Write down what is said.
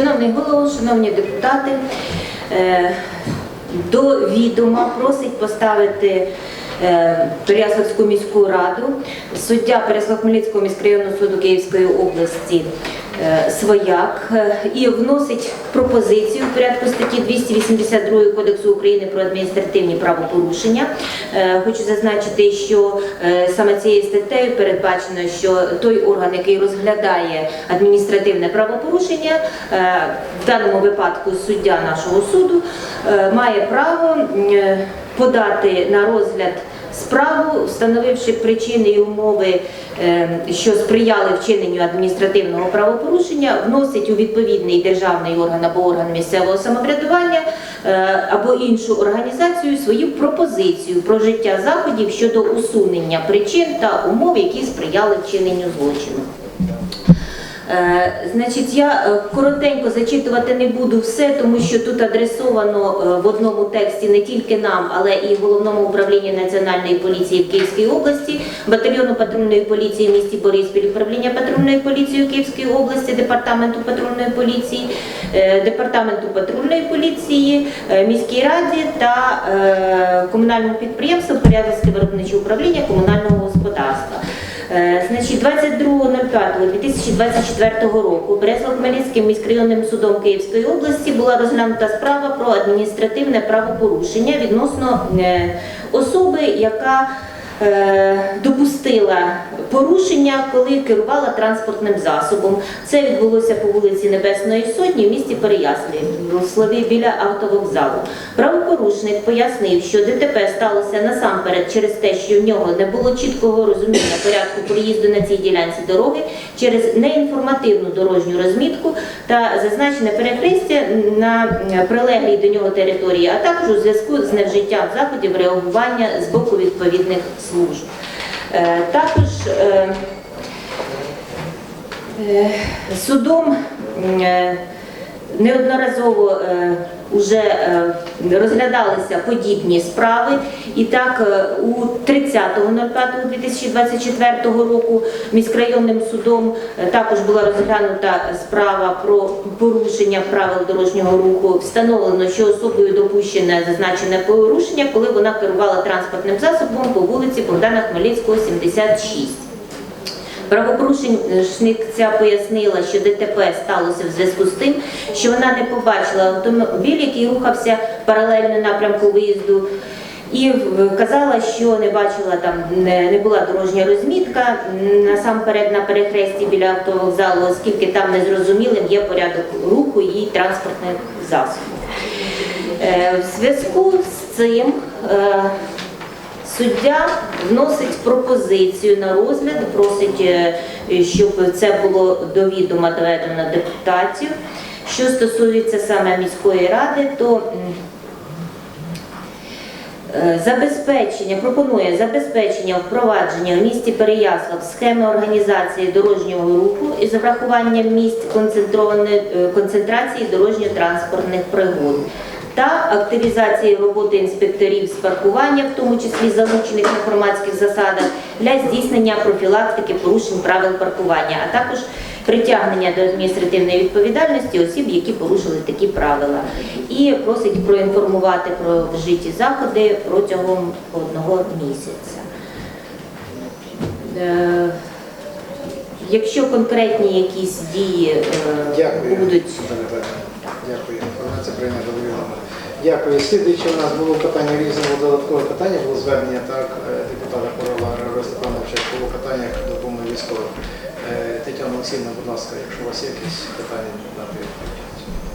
Шановний голову, шановні депутати, е, до відома просить поставити е, Переяславську міську раду, суддя Переяслав-Хмельницького міськрайонного суду Київської області е, Свояк е, і вносить пропозицію в порядку статті 282 Кодексу України про адміністративні правопорушення. Хочу зазначити, що саме цією статтею передбачено, що той орган, який розглядає адміністративне правопорушення, в даному випадку суддя нашого суду, має право подати на розгляд справу, встановивши причини і умови, е, що сприяли вчиненню адміністративного правопорушення, вносить у відповідний державний орган або орган місцевого самоврядування е, або іншу організацію свою пропозицію про життя заходів щодо усунення причин та умов, які сприяли вчиненню злочину. Е, Значить, я е, коротенько зачитувати не буду все, тому що тут адресовано е, в одному тексті не тільки нам, але і головному управлінню національної поліції в Київській області, батальйону патрульної поліції в місті Бориспіль, управління патрульної поліції у Київській області, департаменту патрульної поліції, департаменту патрульної поліції, міській раді та комунальному підприємству Порядницьке виробниче управління комунального господарства. Е, Значить, 22.05.2024 року Бреслав-Хмельницьким міськрайонним судом Київської області була розглянута справа про адміністративне правопорушення відносно е, особи, яка допустила порушення, коли керувала транспортним засобом. Це відбулося по вулиці Небесної Сотні в місті Переяславі біля автовокзалу. Правопорушник пояснив, що ДТП сталося насамперед через те, що в нього не було чіткого розуміння порядку проїзду на цій ділянці дороги через неінформативну дорожню розмітку та зазначене перехрестя на прилеглій до нього території, а також у зв'язку з невжиттям заходів реагування з боку відповідних служб. Е, Також е, е, судом неодноразово е, уже е, розглядалися подібні справи. І так, е, у 30.05.2024 року міськрайонним судом е, також була розглянута справа про порушення правил дорожнього руху. Встановлено, що особою допущене зазначене порушення, коли вона керувала транспортним засобом по вулиці Богдана Хмельницького, 76. Правопорушниця пояснила, що ДТП сталося в зв'язку з тим, що вона не побачила автомобіль, який рухався паралельно напрямку виїзду. І казала, що не бачила там, не, була дорожня розмітка насамперед на перехресті біля автовокзалу, оскільки там незрозумілим є порядок руху її транспортних засобів. Е, В зв'язку з цим е, Суддя вносить пропозицію на розгляд, просить, е, щоб це було до відома доведено депутатів. Що стосується саме міської ради, то е, забезпечення, пропонує забезпечення впровадження в місті Переяслав схеми організації дорожнього руху із врахуванням місць е, концентрації дорожньо-транспортних пригод та активізації роботи інспекторів з паркування, в тому числі залучених на громадських засадах, для здійснення профілактики порушень правил паркування, а також притягнення до адміністративної відповідальності осіб, які порушили такі правила. І просить проінформувати про вжиті заходи протягом одного місяця. Е, Якщо конкретні якісь дії е, Дякую. будуть Дякую. Інформація прийнята до відома. Дякую. Слідуючи у нас було питання різного додаткове питання, було звернення так е, депутата Корола Григорія Степановича було питання допомоги військовим. Е, Тетяна Олексійовна, будь ласка, якщо у вас є якісь питання, дати відповідь.